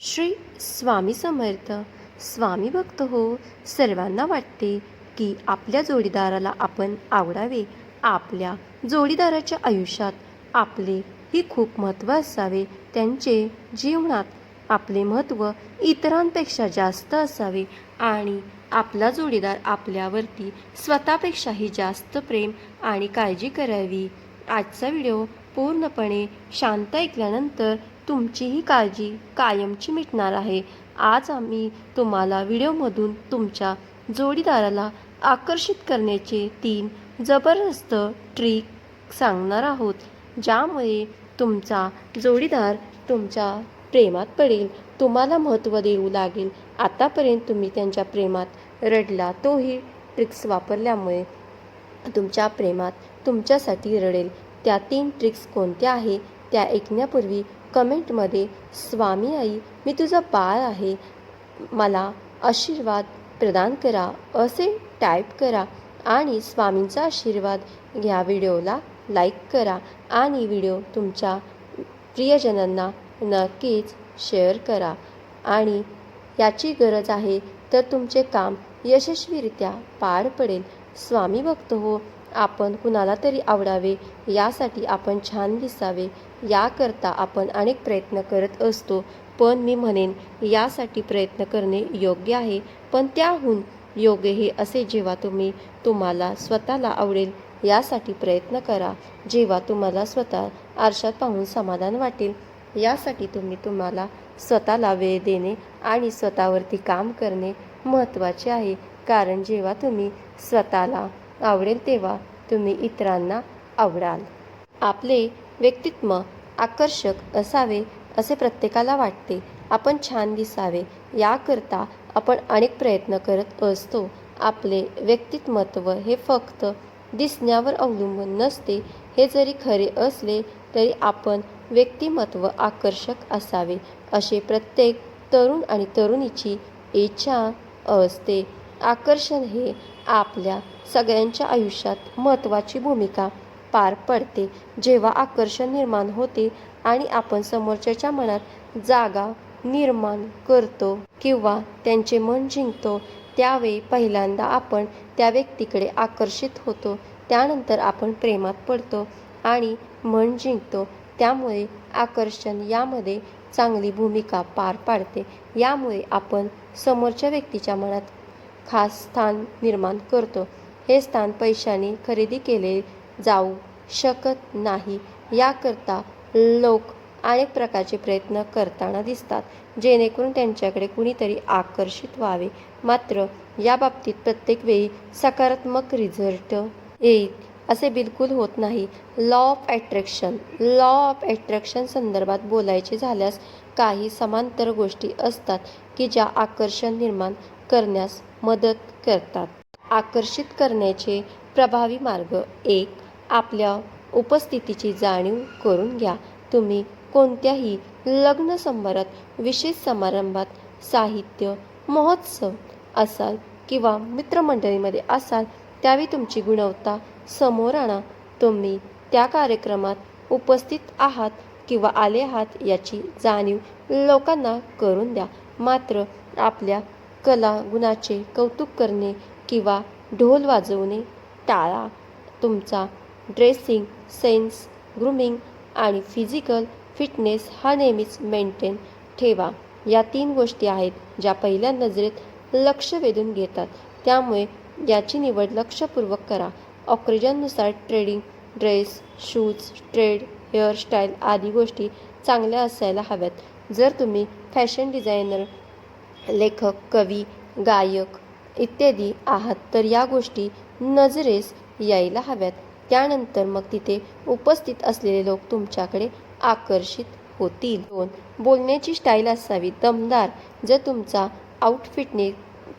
श्री स्वामी समर्थ. स्वामी भक्त हो सर्वांना वाटते की आपल्या जोडीदाराला आपण आवडावे. आपल्या जोडीदाराच्या आयुष्यात आपले ही खूप महत्त्व असावे. त्यांचे जीवनात आपले महत्त्व इतरांपेक्षा जास्त असावे आणि आपला जोडीदार आपल्यावरती स्वतःपेक्षाही जास्त प्रेम आणि काळजी करावी. आजचा व्हिडिओ पूर्णपणे शांत ऐकल्यानंतर तुमचीही काळजी कायमची मिटणार आहे. आज आम्ही तुम्हाला व्हिडिओमधून तुमच्या जोडीदाराला आकर्षित करण्याचे तीन जबरदस्त ट्रिक सांगणार आहोत ज्यामुळे तुमचा जोडीदार तुमच्या प्रेमात पडेल तुम्हाला महत्त्व देऊ लागेल. आतापर्यंत तुम्ही त्यांच्या प्रेमात रडला तोही ट्रिक्स वापरल्यामुळे तुमच्या प्रेमात तुमच्यासाठी रडेल. त्या तीन ट्रिक्स कोणत्या आहे त्या ऐकण्यापूर्वी कमेंटमध्ये स्वामी आई मी तुझं बाळ आहे मला आशीर्वाद प्रदान करा असे टाईप करा आणि स्वामींचा आशीर्वाद घ्या व्हिडिओला लाईक करा आणि व्हिडिओ तुमच्या प्रियजनांना नक्कीच शेअर करा आणि याची गरज आहे तर तुमचे काम यशस्वीरित्या पार पडेल. स्वामी भक्त हो आपण कुणाला तरी आवडावे यासाठी आपण छान दिसावे याकरता आपण अनेक प्रयत्न करत असतो. पण मी म्हणेन यासाठी प्रयत्न करणे योग्य आहे. पण त्याहून योग्य हे असे जेव्हा तुम्ही तुम्हाला स्वतःला आवडेल यासाठी प्रयत्न करा. जेव्हा तुम्हाला स्वतः आरशात पाहून समाधान वाटेल यासाठी तुम्ही तुम्हाला स्वतःला वेळ देणे आणि स्वतःवरती काम करणे महत्त्वाचे आहे. कारण जेव्हा तुम्ही स्वतःला आवडेल तेव्हा तुम्ही इतरांना आवडाल. आपले व्यक्तित्व आकर्षक असावे असे प्रत्येकाला वाटते. आपण छान दिसावे याकरता आपण अनेक प्रयत्न करत असतो. आपले व्यक्तिमत्व हे फक्त दिसण्यावर अवलंबून नसते. हे जरी खरे असले तरी आपण व्यक्तिमत्व आकर्षक असावे असे प्रत्येक तरुण आणि तरुणीची इच्छा असते. आकर्षण हे आपल्या सगळ्यांच्या आयुष्यात महत्त्वाची भूमिका पार पडते. जेव्हा आकर्षण निर्माण होते आणि आपण समोरच्याच्या मनात जागा निर्माण करतो किंवा त्यांचे मन जिंकतो त्यावेळी पहिल्यांदा आपण त्या व्यक्तीकडे आकर्षित होतो. त्यानंतर आपण प्रेमात पडतो आणि मन जिंकतो. त्यामुळे आकर्षण यामध्ये चांगली भूमिका पार पाडते. यामुळे आपण समोरच्या व्यक्तीच्या मनात खास स्थान निर्माण करतो. हे स्थान पैशाने खरेदी केले जाऊ शकत नाही. याकरता लोक अनेक प्रकारचे प्रयत्न करताना दिसतात जेणेकरून त्यांच्याकडे कुणीतरी आकर्षित व्हावे. मात्र या बाबतीत प्रत्येक वेळी सकारात्मक रिझल्ट येईल असे बिलकुल होत नाही. Law of attraction law of attraction संदर्भात बोलायचे झाल्यास काही समांतर गोष्टी असतात की ज्या आकर्षण निर्माण करण्यास मदत करतात. आकर्षित करण्याचे प्रभावी मार्ग एक. आपल्या उपस्थितीची जाणीव करून घ्या. तुम्ही कोणत्याही लग्न समारंभात विशेष समारंभात साहित्य महोत्सव असाल किंवा मित्रमंडळीमध्ये असाल त्यावेळी तुमची गुणवत्ता समोर आणा तुम्ही त्या कार्यक्रमात उपस्थित आहात किंवा आले आहात याची जाणीव लोकांना करून द्या. मात्र आपल्या कला गुणाचे कौतुक करणे किंवा ढोल वाजवणे टाळा. तुमचा ड्रेसिंग सेन्स ग्रूमिंग आणि फिजिकल फिटनेस हा नेहमीच मेंटेन ठेवा. या तीन गोष्टी आहेत ज्या पहिल्या नजरेत लक्ष वेधून घेतात. त्यामुळे याची निवड लक्षपूर्वक करा. ऑक्सिजननुसार trading dress shoes trade hairstyle आदी गोष्टी चांगल्या असायला हव्यात. जर तुम्ही फॅशन डिझायनर लेखक कवी गायक इत्यादी आहात. तर या गोष्टी नजरेस यायला हव्यात. त्यानंतर मग तिथे उपस्थित असलेले लोक तुमच्याकडे आकर्षित होतील. दोन बोलण्याची स्टाईल असावी. दमदार. जर तुमचा आउटफिटने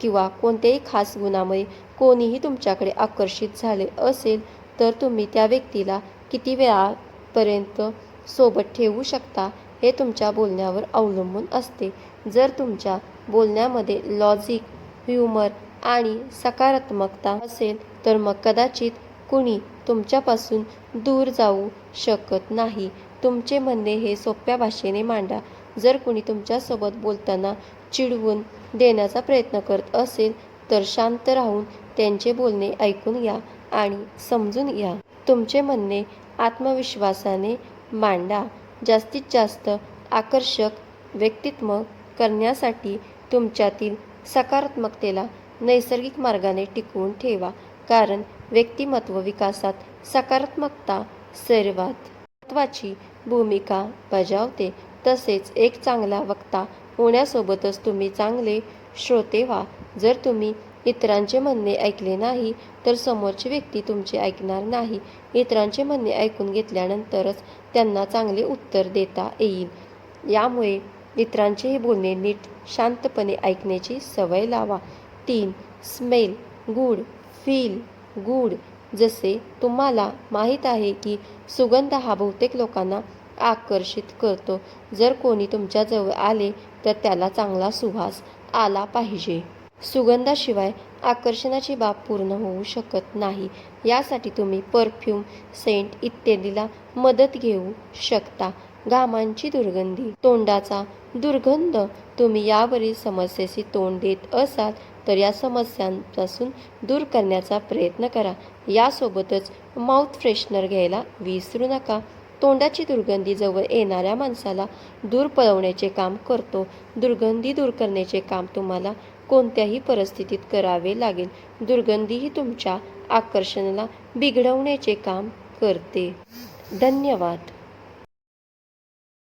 किंवा कोणत्याही खास गुणामुळे कोणीही तुमच्याकडे आकर्षित झाले असेल तर तुम्ही त्या व्यक्तीला किती वेळापर्यंत सोबत ठेवू शकता हे तुमच्या बोलण्यावर अवलंबून असते. जर तुमच्या बोलण्यामध्ये लॉजिक ह्युमर आणि सकारात्मकता असेल तर मग कदाचित कुणी तुमच्यापासून दूर जाऊ शकत नाही. तुमचे म्हणणे हे सोप्या भाषेने मांडा. जर कुणी तुमच्यासोबत बोलताना चिडवून देण्याचा प्रयत्न करत असेल तर शांत राहून त्यांचे बोलणे ऐकून घ्या आणि समजून घ्या. तुमचे म्हणणे आत्मविश्वासाने मांडा. जास्तीत जास्त आकर्षक व्यक्तित्व करण्यासाठी तुमच्यातील सकारात्मकतेला नैसर्गिक मार्गाने टिकवून ठेवा कारण व्यक्तिमत्व विकासात सकारात्मकता सर्वात महत्त्वाची भूमिका बजावते. तसेच एक चांगला वक्ता होण्यासोबतच तुम्ही चांगले श्रोते व्हा. जर तुम्ही इतरांचे म्हणणे ऐकले नाही तर समोरची व्यक्ती तुमचे ऐकणार नाही. इतरांचे म्हणणे ऐकून घेतल्यानंतरच त्यांना चांगले उत्तर देता येईल. यामुळे इतरांचेही बोलणे नीट शांतपणे ऐकण्याची सवय लावा. तीन स्मेल गुड फील गुड जसे तुम्हाला माहीत आहे की सुगंध हा बहुतेक लोकांना आकर्षित करतो. जर कोणी तुमच्याजवळ आले तर त्याला चांगला सुवास आला पाहिजे. सुगंधाशिवाय आकर्षणाची बाब पूर्ण होऊ शकत नाही. यासाठी तुम्ही परफ्यूम सेंट इत्यादीला मदत घेऊ शकता. घामांची दुर्गंधी. तोंडाचा दुर्गंध तुम्ही यावरील समस्येशी तोंड देत असाल तर या समस्यांपासून दूर करण्याचा प्रयत्न करा. यासोबतच माउथ फ्रेशनर घ्यायला विसरू नका. तोंडाची दुर्गंधी जवळ येणाऱ्या माणसाला दूर पळवण्याचे काम करतो. दुर्गंधी दूर करण्याचे काम तुम्हाला कोणत्याही परिस्थितीत करावे लागेल. दुर्गंधी ही तुमच्या आकर्षणाला बिघडवण्याचे काम करते. धन्यवाद.